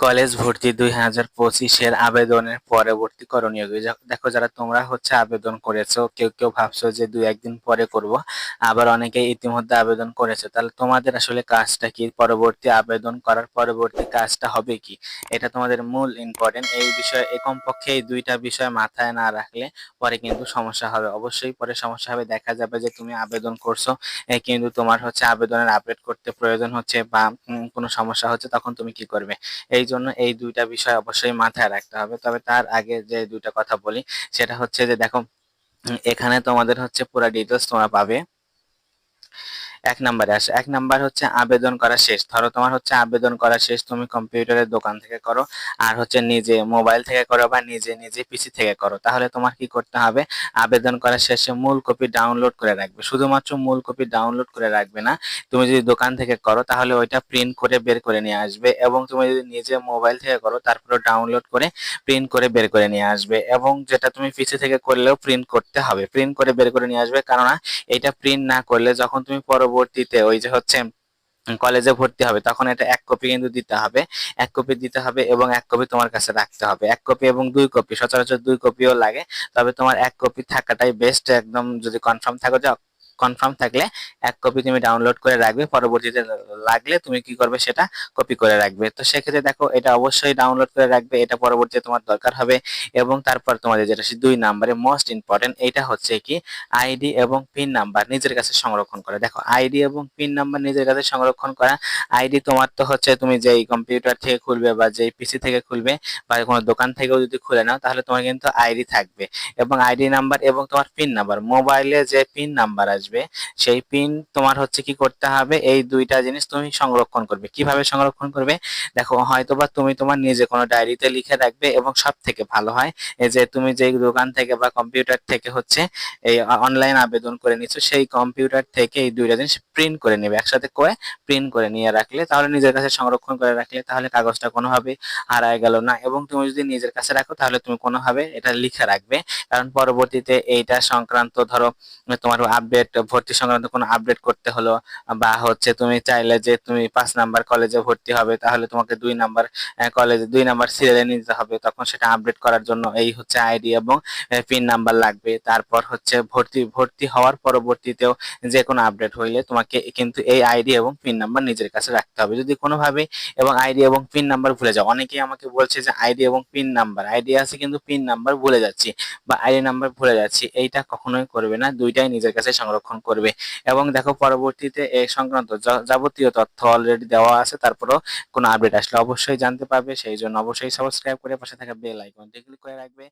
College ভর্তি দুই হাজার পঁচিশের আবেদনের পরবর্তী করণীয় দেখো যারা তোমরা হচ্ছে আবেদন করেছ, কেউ কেউ ভাবছ যে দুই একদিন পরে করব, আবার অনেকে ইতিমধ্যে আবেদন করেছে। তাহলে তোমাদের আসলে কাজটা কি? পরবর্তী আবেদন করার পরবর্তী কাজটা হবে কি? এটা তোমাদের মূল ইম্পর্টেন্ট এই বিষয়ে কমপক্ষে এই দুইটা বিষয় মাথায় না রাখলে পরে কিন্তু সমস্যা হবে। অবশ্যই পরে সমস্যা হবে। দেখা যাবে যে তুমি আবেদন করছ কিন্তু তোমার হচ্ছে আবেদনের আপডেট করতে প্রয়োজন হচ্ছে বা কোনো সমস্যা হচ্ছে, তখন তুমি কি করবে? এই জন্য এই দুইটা বিষয় অবশ্যই মাথায় রাখতে হবে। তবে তার আগে যে দুইটা কথা বলি, সেটা হচ্ছে যে দেখো এখানে তোমাদের হচ্ছে পুরো ডিটেলস তোমরা পাবে। এক নাম্বারে আসে। এক নাম্বার হচ্ছে আবেদন করা শেষ। ধরো তোমার হচ্ছে আবেদন করা শেষ, তুমি কম্পিউটারের দোকান থেকে করো, আর হচ্ছে নিজে মোবাইল থেকে করো বা নিজে নিজে পিসি থেকে করো। তাহলে তোমার কি করতে হবে? আবেদন করার শেষে মূল কপি ডাউনলোড করে রাখবে। শুধুমাত্র মূল কপি ডাউনলোড করে রাখবে না, তুমি যদি দোকান থেকে করো, তাহলে ওইটা প্রিন্ট করে বের করে নিয়ে আসবে এবং তুমি যদি নিজে মোবাইল থেকে করো তারপরে ডাউনলোড করে প্রিন্ট করে বের করে নিয়ে আসবে এবং যেটা তুমি পিসি থেকে করলেও প্রিন্ট করতে হবে। প্রিন্ট করে বের করে নিয়ে আসবে কারণ এটা প্রিন্ট না করলে যখন তুমি পরবর্তীতে ওই যে হচ্ছে কলেজে ভর্তি হবে, তখন এটা এক কপি কিন্তু দিতে হবে। এক কপি দিতে হবে এবং এক কপি তোমার কাছে রাখতে হবে। এক কপি এবং দুই কপি সচরাচর দুই কপিও লাগে। তবে তোমার এক কপি থাকাটাই বেস্ট একদম যদি কনফার্ম থাকো যে কনফার্ম থাকলে এক কপি তুমি ডাউনলোড করে রাখবে, পরবর্তীতে লাগলে তুমি কি করবে সেটা কপি করে রাখবে। তো সেক্ষেত্রে দেখো, এটা অবশ্যই ডাউনলোড করে রাখবে, এটা পরবর্তীতে তোমার দরকার হবে। এবং তারপর তোমাদের যেটা দুই নাম্বারে মোস্ট ইম্পর্টেন্ট এটা হচ্ছে কি আইডি এবং পিন নাম্বার নিজের কাছে সংরক্ষণ করা। দেখো আইডি এবং পিন নাম্বার নিজের কাছে সংরক্ষণ করা। আইডি তোমার তো হচ্ছে তুমি যেই কম্পিউটার থেকে খুলবে বা যেই পিসি থেকে খুলবে বা কোনো দোকান থেকেও যদি খুলে নাও, তাহলে তোমার কিন্তু আইডি থাকবে। এবং আইডি নাম্বার এবং তোমার পিন নাম্বার মোবাইলে যে পিন নাম্বার আসবে সেই পিন তোমার হচ্ছে কি করতে হবে, এই দুইটা জিনিস তুমি সংরক্ষণ করবে। কীভাবে সংরক্ষণ করবে? দেখো, হয়তোবা তুমি তোমার নিজে কোনো ডায়েরিতে লিখে রাখবে এবং সব থেকে ভালো হয়, এই যে তুমি যে দোকান থেকে বা কম্পিউটার থেকে হচ্ছে এই অনলাইন আবেদন করে নিচ্ছ সেই কম্পিউটার থেকে এই দুইটা জিনিস প্রিন্ট করে নেবে, একসাথে করে প্রিন্ট করে নিয়ে রাখলে, তাহলে নিজের কাছে সংরক্ষণ করে রাখলে তাহলে কাগজটা কোনোভাবে হারায় গেল না। এবং তুমি যদি নিজের কাছে রাখো, তাহলে তুমি কোনোভাবে এটা লিখে রাখবে। কারণ পরবর্তীতে এইটা সংক্রান্ত ধরো, তোমার আপডেট ভর্তি সংক্রান্ত কোনো আপডেট করতে হলো, বা হচ্ছে তুমি চাইলে যে তুমি পাঁচ নাম্বার কলেজে ভর্তি হবে, তাহলে তোমাকে দুই নাম্বার কলেজে দুই নাম্বার সিরিয়ালে নিতে হবে। তখন সেটা আপডেট করার জন্য এই হচ্ছে আইডি এবং পিন নাম্বার লাগবে। তারপর হচ্ছে ভর্তি ভর্তি হওয়ার পরবর্তীতেও যে কোনো আপডেট হইলে তোমাকে কিন্তু এই আইডি এবং পিন নাম্বার নিজের কাছে রাখতে হবে। যদি কোনোভাবে এবং আইডি এবং পিন নাম্বার ভুলে যাও, অনেকেই আমাকে বলছে যে আইডি এবং পিন নাম্বার আইডি আছে কিন্তু পিন নাম্বার ভুলে যাচ্ছি বা আইডি নাম্বার ভুলে যাচ্ছি, এইটা কখনোই করবে না, দুইটাই নিজের কাছে সংরক্ষণ করবে। এবং দেখো পরবর্তীতে এই সংক্রান্ত যাবতীয় তথ্য অলরেডি দেওয়া আছে, তারপরেও কোনো আপডেট আসলে অবশ্যই জানতে পারবে। সেই জন্য অবশ্যই সাবস্ক্রাইব করে পাশে থাকা বেল আইকনটি ক্লিক করে রাখবে।